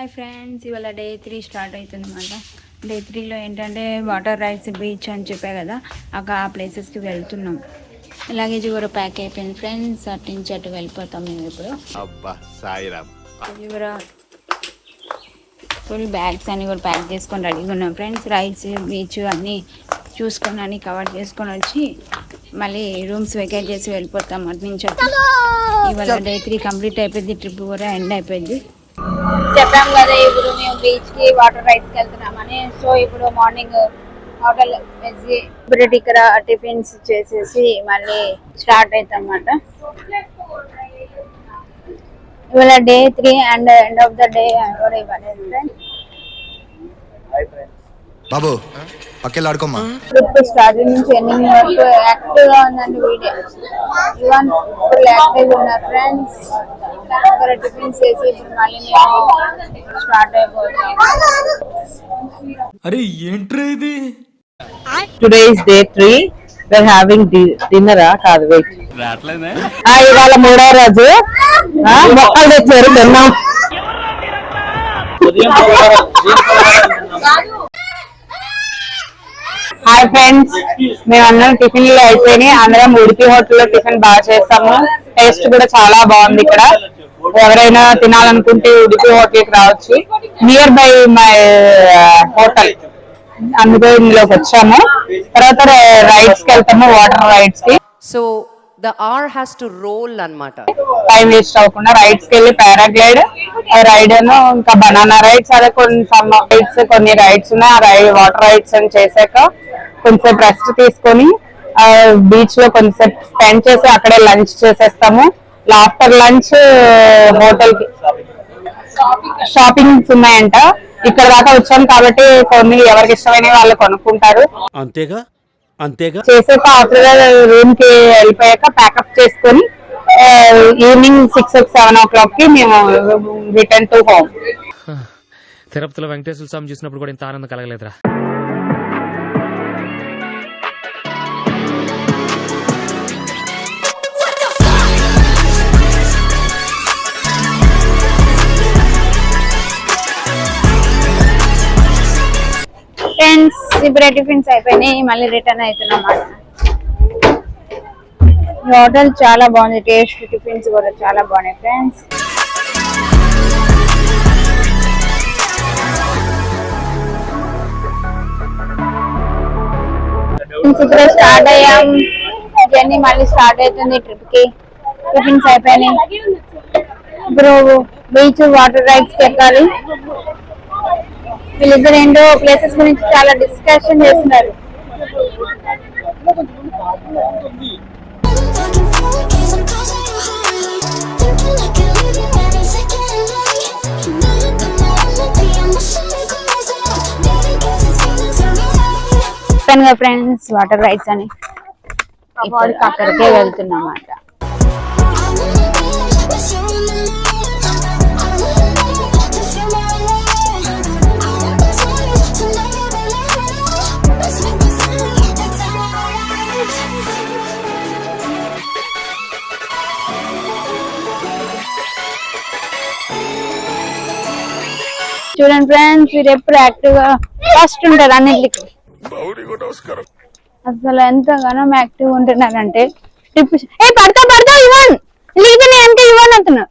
Hi friends ఇవాళ day three start అవుతుంది అనమాట డే త్రీలో ఏంటంటే వాటర్ రైడ్స్ బీచ్ అని చెప్పా కదా అక్కడ ఆ ప్లేసెస్కి వెళ్తున్నాం. లగేజ్ కూడా ప్యాక్ అయిపోయింది ఫ్రెండ్స్ అటు నుంచి అటు వెళ్ళిపోతాం మేము ఇప్పుడు. అబ్బా సాయిరామ్ ఇది కూడా ఫుల్ బ్యాగ్స్ అన్ని కూడా ప్యాక్ చేసుకొని రెడీగా ఉన్నాం ఫ్రెండ్స్ రైడ్స్ బీచ్ అన్నీ చూసుకొని అన్ని కవర్ చేసుకొని వచ్చి మళ్ళీ రూమ్స్ వెకేట్ చేసి వెళ్ళిపోతాం అటు నుంచి అటు. ఇవాళ డే త్రీ కంప్లీట్ అయిపోయింది ట్రిప్ కూడా ఎండ్ అయిపోయింది. చెప్పాం కదా ఇప్పుడు మేము బీచ్కి వాటర్ రైడ్స్కి వెళ్తున్నామని. సో ఇప్పుడు మార్నింగ్ హోటల్ వేసి ఇప్పుడు ఇక్కడ టిఫిన్స్ చేసేసి మళ్ళీ స్టార్ట్ అవుతాం అన్నమాట ఇవాళ day three and end of the day కూడా ఇవ్వాలి బాబు పక్కెళ్ళి ఆడుకోమ్మా ట్రిప్ స్టార్టింగ్ నుంచి ఎండింగ్ వరకు యాక్టివ్గా ఉందండి వీడియో ఇవన్ ఫుల్ యాక్టివ్ ఉన్నారు ఫ్రెండ్స్ ఇక్కడ టిఫిన్స్ చేసి ఇప్పుడు మళ్ళీ మేము స్టార్ట్ అయిపోతాం అరే ఏంట్రా ఇది? Today is day three where having dinner కాదు వెయిట్ ఇవాళ మూడో రోజు. మొక్కలు తెచ్చారు తిన్నాం. హాయ్ ఫ్రెండ్స్ మేము అందరం టిఫిన్లు అయిపోయినాయి. అందరం ఉడిపి హోటల్లో టిఫిన్ బాగా చేస్తాము. టేస్ట్ కూడా చాలా బాగుంది ఇక్కడ. ఎవరైనా తినాలనుకుంటే ఉడిపి హోటల్కి రావచ్చు. నియర్ బై మై హోటల్ అందుకే ఇందులోకి వచ్చాము. తర్వాత రైడ్స్కి వెళ్తాము water రైడ్స్కి. So the are has to roll అన్నమాట. టైం వేస్ట్ అవ్వకుండా రైడ్స్కి వెళ్ళి పారాగ్లైడ్ రైడ్ ఇంకా బనానా రైడ్స్ అదే కొన్ని సమ్ రైడ్స్ కొన్ని రైడ్స్ ఉన్నాయి. ఆ రైడ్ వాటర్ రైడ్స్ అని చేశాక కొంచెం రెస్ట్ తీసుకొని బీచ్లో కొంచెం స్పెండ్ చేసి అక్కడే లంచ్ చేసేస్తాము. ఆఫ్టర్ లంచ్ హోటల్కి. షాపింగ్స్ ఉన్నాయంట. ఇక్కడ దాకా వచ్చాం కాబట్టి కొన్ని ఎవరికి ఇష్టమైన వాళ్ళు కొనుక్కుంటారు. అంతేగా? అంతేగా? చేసాక ఆఫ్టర్ రూమ్కి వెళ్ళిపోయాక ప్యాకప్ చేసుకొని ఈవినింగ్ సిక్స్ సెవెన్ ఓ క్లాక్కి మేము రిటర్న్ టు హోమ్ తిరుపతిలో వెంకటేశ్వర స్వామి చూసినప్పుడు కూడా ఇంత ఆనందం కలగలేదురా. ఫ్రెండ్స్ టిఫిన్స్ అయిపోయినాయి మళ్ళీ రిటర్న్ అవుతున్నాం అన్నమాట. ఈ హోటల్ చాలా బాగుంది టేస్ట్ టిఫిన్స్ కూడా చాలా బాగున్నాయి ఫ్రెండ్స్. ఇప్పుడు స్టార్ట్ అయ్యాం. జర్నీ మళ్ళీ స్టార్ట్ అవుతుంది ట్రిప్కి టిఫిన్స్ అయిపోయినాయి. ఇప్పుడు బీచ్ వాటర్ రైడ్స్ ఎక్కాలి. వీళ్ళిద్దరు ఏంటో ప్లేసెస్ గురించి చాలా డిస్కషన్ చేస్తున్నారు. ఫ్రెండ్స్ వాటర్ రైడ్స్ అని. అక్కడికే వెళ్తున్నాం చూడండి ఫ్రెండ్స్ మీరు ఎప్పుడు యాక్టివ్గా ఫస్ట్ ఉంటారు అన్నింటికి. అసలు ఎంతగానో యాక్టివ్ ఉంటున్నారంటే ట్రిప్ ఏ పడతా పడతా ఇవ్వను! లీగని అంటే ఇవ్వను అతను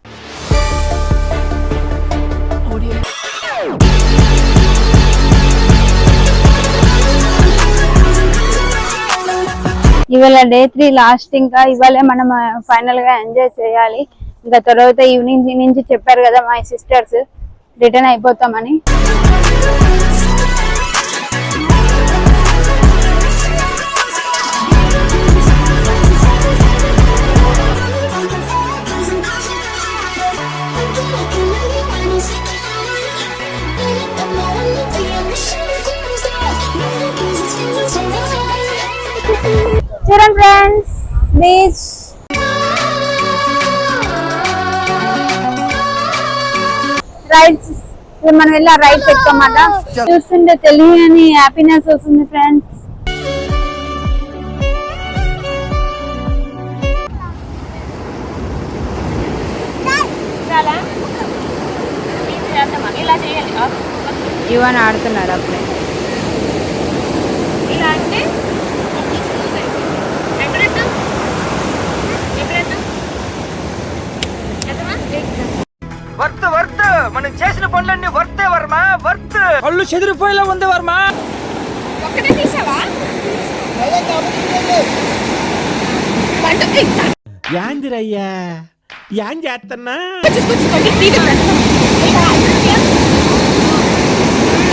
ఇవాళ డే త్రీ లాస్ట్ ఇంకా ఇవాళే మనం ఫైనల్గా ఎంజాయ్ చేయాలి. ఇంకా తర్వాత ఈవినింగ్ నుంచి చెప్పారు కదా మా సిస్టర్స్ రిటర్న్ అయిపోతామని. చూడండి ఫ్రెండ్స్ బీచ్ రైడ్స్ ఇప్పుడు మనం వెళ్ళి ఆ రైడ్స్ ఎక్కుతామాట చూస్తుంటే తెలియని హ్యాపీనెస్ వస్తుంది ఫ్రెండ్స్ చాలా ఇవని ఆడుతున్నాడు అప్పుడే. ఇలా అంటే? Worth worth. మనం చేసిన పనులన్నీ వర్తే వర్మ వర్త్. కళ్ళు చెదిరిపోయేలా ఉంది వర్మ. ఒక్కటే తీసావా? యాందిరయ్యా యాం చేస్తున్నా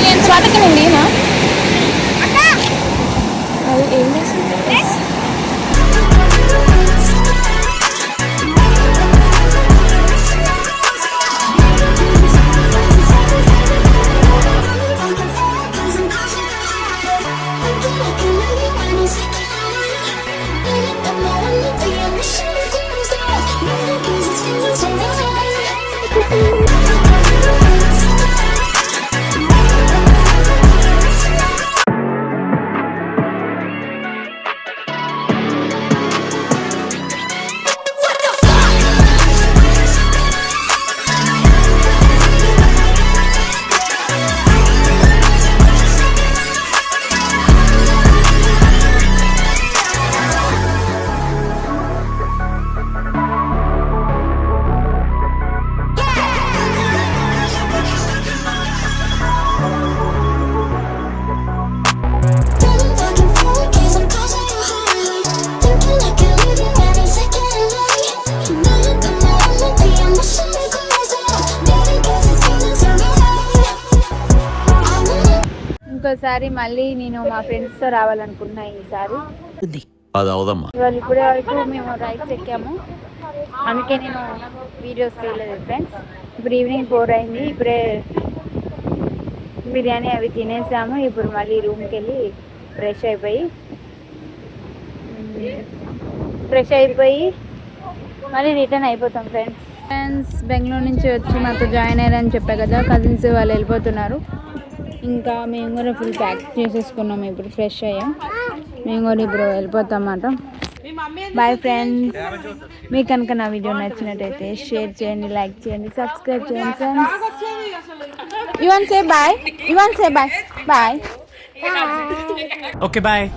నేను స్వాతకి నేను లేనా అది ఏం చేస్తుంది ఇంకోసారి మళ్ళీ నేను మా ఫ్రెండ్స్తో రావాలనుకుంటున్నా ఈసారి. అది అవదమ్మా. ఇవాళ ఇప్పటి వరకు మేము రైడ్స్ ఎక్కాము. అందుకే నేను వీడియోస్ తీయలేదు ఫ్రెండ్స్ ఇప్పుడు ఈవినింగ్ ఫోర్ అయింది. ఇప్పుడే బిర్యానీ అవి తినేసాము. ఇప్పుడు మళ్ళీ రూమ్కి వెళ్ళి ఫ్రెష్ అయిపోయి ఫ్రెష్ అయిపోయి మళ్ళీ రిటర్న్ అయిపోతాం ఫ్రెండ్స్ ఫ్రెండ్స్ బెంగళూరు నుంచి వచ్చి మాతో జాయిన్ అయ్యారని చెప్పా కదా కజిన్స్ వాళ్ళు వెళ్ళిపోతున్నారు. ఇంకా మేము కూడా ఫుల్ ప్యాక్ చేసేసుకున్నాం. ఇప్పుడు ఫ్రెష్ అయ్యాం. మేము కూడా ఇప్పుడు వెళ్ళిపోతాం బాయ్ ఫ్రెండ్స్ మీకు కనుక నా వీడియో నచ్చినట్టయితే షేర్ చేయండి లైక్ చేయండి సబ్స్క్రైబ్ చేయండి friends Yuvan say bye Yuvan say bye bye okay bye